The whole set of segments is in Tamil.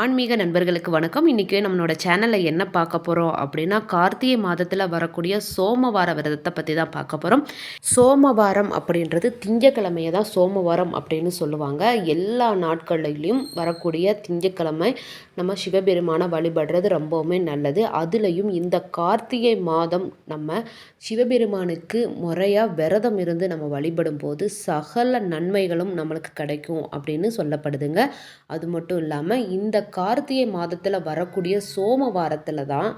ஆன்மீக நண்பர்களுக்கு வணக்கம். இன்றைக்கி நம்மளோட சேனலில் என்ன பார்க்க போகிறோம் அப்படின்னா கார்த்திகை மாதத்தில் வரக்கூடிய சோமவார விரதத்தை பற்றி தான் பார்க்க போகிறோம் சோமவாரம் அப்படின்றது திங்கக்கிழமையை தான் சோமவாரம் அப்படின்னு சொல்லுவாங்க. எல்லா நாட்கள்லையும் வரக்கூடிய திங்கக்கிழமை நம்ம சிவபெருமானை வழிபடுறது ரொம்பவுமே நல்லது. அதுலேயும் இந்த கார்த்திகை மாதம் நம்ம சிவபெருமானுக்கு முறையாக விரதம் இருந்து நம்ம வழிபடும் போது சகல நன்மைகளும் நம்மளுக்கு கிடைக்கும் அப்படின்னு சொல்லப்படுதுங்க. அது மட்டும் இல்லாமல் இந்த கார்த்திகை மாதத்தில் வரக்கூடிய சோமவாரத்தில் தான்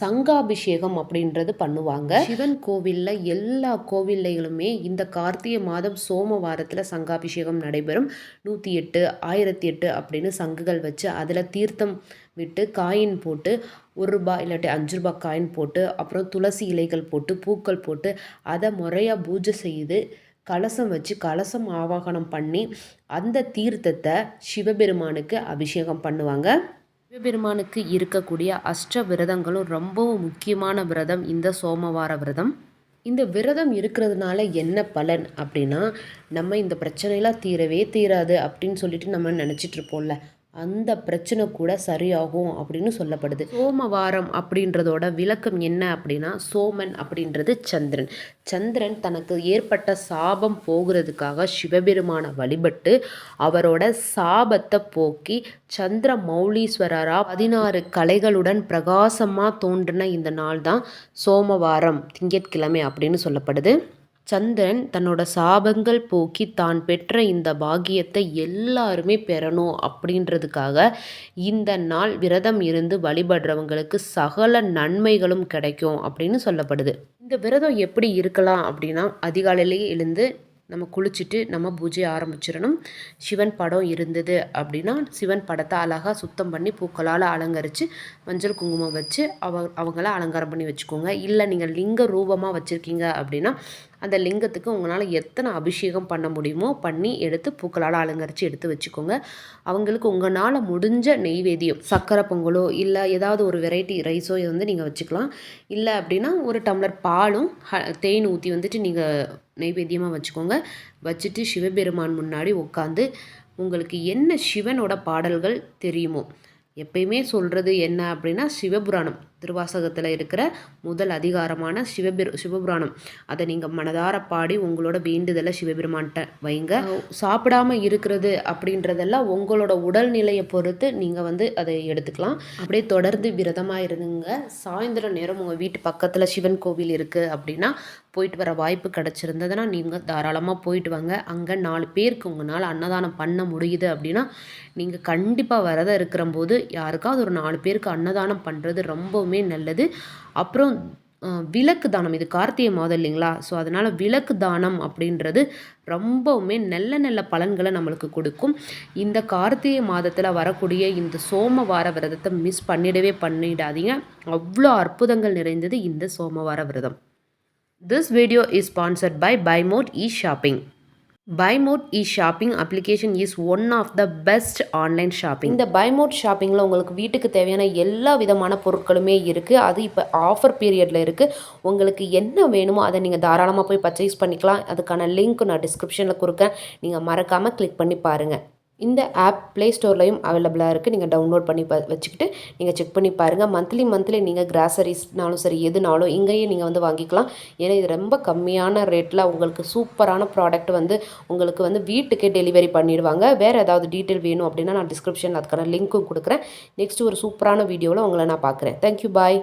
சங்காபிஷேகம் அப்படின்றது பண்ணுவாங்க. சிவன் கோவிலில் எல்லா கோவில்லைகளுமே இந்த கார்த்திகை மாதம் சோமவாரத்தில் சங்காபிஷேகம் நடைபெறும். நூற்றி எட்டு ஆயிரத்தி எட்டு அப்படின்னு சங்குகள் வச்சு அதில் தீர்த்தம் விட்டு காயின் போட்டு ஒரு ரூபா இல்லாட்டி அஞ்சு ரூபா காயின் போட்டு அப்புறம் துளசி இலைகள் போட்டு பூக்கள் போட்டு அதை முறையாக பூஜை செய்து கலசம் வச்சு கலசம் ஆவாகனம் பண்ணி அந்த தீர்த்தத்தை சிவபெருமானுக்கு அபிஷேகம் பண்ணுவாங்க. சிவபெருமானுக்கு இருக்கக்கூடிய அஷ்ட விரதங்களும் ரொம்பவும் முக்கியமான விரதம் இந்த சோமவார விரதம். இந்த விரதம் இருக்கிறதுனால என்ன பலன் அப்படின்னா நம்ம இந்த பிரச்சனையெல்லாம் தீரவே தீராது அப்படின்னு சொல்லிட்டு நம்ம நினச்சிட்ருப்போம்ல அந்த பிரச்சனை கூட சரியாகும் அப்படின்னு சொல்லப்படுது. சோமவாரம் அப்படின்றதோட விளக்கம் என்ன அப்படின்னா சோமன் அப்படின்றது சந்திரன். சந்திரன் தனக்கு ஏற்பட்ட சாபம் போகிறதுக்காக சிவபெருமானை வழிபட்டு அவரோட சாபத்தை போக்கி சந்திர மௌலீஸ்வரரா பதினாறு கலைகளுடன் பிரகாசமாக தோன்றின இந்த நாள் தான் சோமவாரம் திங்கட்கிழமை அப்படின்னு சொல்லப்படுது. சந்திரன் தன்னோட சாபங்கள் போக்கி தான் பெற்ற இந்த பாக்கியத்தை எல்லாருமே பெறணும் அப்படின்றதுக்காக இந்த நாள் விரதம் இருந்து வழிபடுறவங்களுக்கு சகல நன்மைகளும் கிடைக்கும் அப்படின்னு சொல்லப்படுது. இந்த விரதம் எப்படி இருக்கலாம் அப்படின்னா அதிகாலையிலேயே எழுந்து நம்ம குளிச்சுட்டு நம்ம பூஜை ஆரம்பிச்சிடணும். சிவன் படம் இருந்தது அப்படின்னா சிவன் படத்தை அழகாக சுத்தம் பண்ணி பூக்களால் அலங்கரித்து மஞ்சள் குங்குமம் வச்சு அவ அவங்கள அலங்காரம் பண்ணி வச்சுக்கோங்க. இல்லை நீங்கள் லிங்க ரூபமாக வச்சுருக்கீங்க அப்படின்னா அந்த லிங்கத்துக்கு உங்களால் எத்தனை அபிஷேகம் பண்ண முடியுமோ பண்ணி எடுத்து பூக்களால் அலங்கரித்து எடுத்து வச்சுக்கோங்க. அவங்களுக்கு உங்களால் முடிஞ்ச நெய்வேதியம் சக்கரை பொங்கலோ இல்லை ஏதாவது ஒரு வெரைட்டி ரைஸோ வந்து நீங்கள் வச்சுக்கலாம். இல்லை அப்படின்னா ஒரு டம்ளர் பாலும் தேன் ஊற்றி வந்துட்டு நீங்கள் நைவேத்தியமாக வச்சுக்கோங்க. வச்சுட்டு சிவபெருமான் முன்னாடி உட்காந்து உங்களுக்கு என்ன சிவனோட பாடல்கள் தெரியுமோ எப்பயுமே சொல்கிறது என்ன அப்படின்னா சிவபுராணம். திருவாசகத்தில் இருக்கிற முதல் அதிகாரமான சிவபெரு சிவபுராணம். அதை நீங்கள் மனதார பாடி உங்களோட வேண்டுதலை சிவபெருமான்கிட்ட வைங்க. சாப்பிடாம இருக்கிறது அப்படின்றதெல்லாம் உங்களோட உடல்நிலையை பொறுத்து நீங்கள் வந்து அதை எடுத்துக்கலாம். அப்படியே தொடர்ந்து விரதமாக இருந்துங்க. சாயந்தரம் நேரம் உங்கள் வீட்டு பக்கத்தில் சிவன் கோவில் இருக்குது அப்படின்னா போயிட்டு வர வாய்ப்பு கிடச்சிருந்ததுன்னா நீங்கள் தாராளமாக போயிட்டு வாங்க. அங்கே நாலு பேருக்கு உங்களால் அன்னதானம் பண்ண முடியுது அப்படின்னா நீங்கள் கண்டிப்பாக விரதம் இருக்கிற போது யாருக்காவது ஒரு நாலு பேருக்கு அன்னதானம் பண்ணுறது ரொம்பவுமே ரொம்பவுமே நல்லது. அப்புறம் விளக்கு தானம். இது கார்த்திகை மாதம் இல்லைங்களா? ஸோ அதனால் விளக்கு தானம் அப்படின்றது ரொம்பவுமே நல்ல நல்ல பலன்களை நம்மளுக்கு கொடுக்கும். இந்த கார்த்திகை மாதத்தில் வரக்கூடிய இந்த சோமவார விரதத்தை மிஸ் பண்ணிடவே பண்ணிடாதீங்க. அவ்வளோ அற்புதங்கள் நிறைந்தது இந்த சோமவார விரதம். This video is sponsored by Bymode e shopping Bymode e shopping application is one of the best online shopping இந்த பைமோட் ஷாப்பிங்கில் உங்களுக்கு வீட்டுக்கு தேவையான எல்லா விதமான பொருட்களுமே இருக்குது அது இப்போ ஆஃபர் பீரியடில் இருக்குது உங்களுக்கு என்ன வேணுமோ அதை நீங்கள் தாராளமாக போய் பர்ச்சேஸ் பண்ணிக்கலாம். அதுக்கான லிங்க் நான் டிஸ்கிரிப்ஷனில் கொடுக்கேன். நீங்கள் மறக்காமல் கிளிக் பண்ணி பாருங்கள் இந்த ஆப் ப்ளே ஸ்டோர்லையும் அவைலபிளாக இருக்குது நீங்கள் டவுன்லோட் பண்ணி ப வச்சுக்கிட்டு நீங்கள் செக் பண்ணி பாருங்கள் மந்த்லி மந்த்லி நீங்கள் கிராசரிஸ்னாலும் சரி எதுனாலும் இங்கேயே நீங்கள் வந்து வாங்கிக்கலாம். ஏன்னா இது ரொம்ப கம்மியான ரேட்டில் உங்களுக்கு சூப்பரான ப்ராடக்ட் வந்து உங்களுக்கு வந்து வீட்டுக்கே டெலிவரி பண்ணிடுவாங்க. வேறு ஏதாவது டீட்டெயில் வேணும் அப்படின்னா நான் டிஸ்கிரிப்ஷன் அதுக்கான லிங்க்கும் கொடுக்குறேன். நெக்ஸ்ட் ஒரு சூப்பரான வீடியோவில் உங்களை நான் பார்க்குறேன். Thank you bye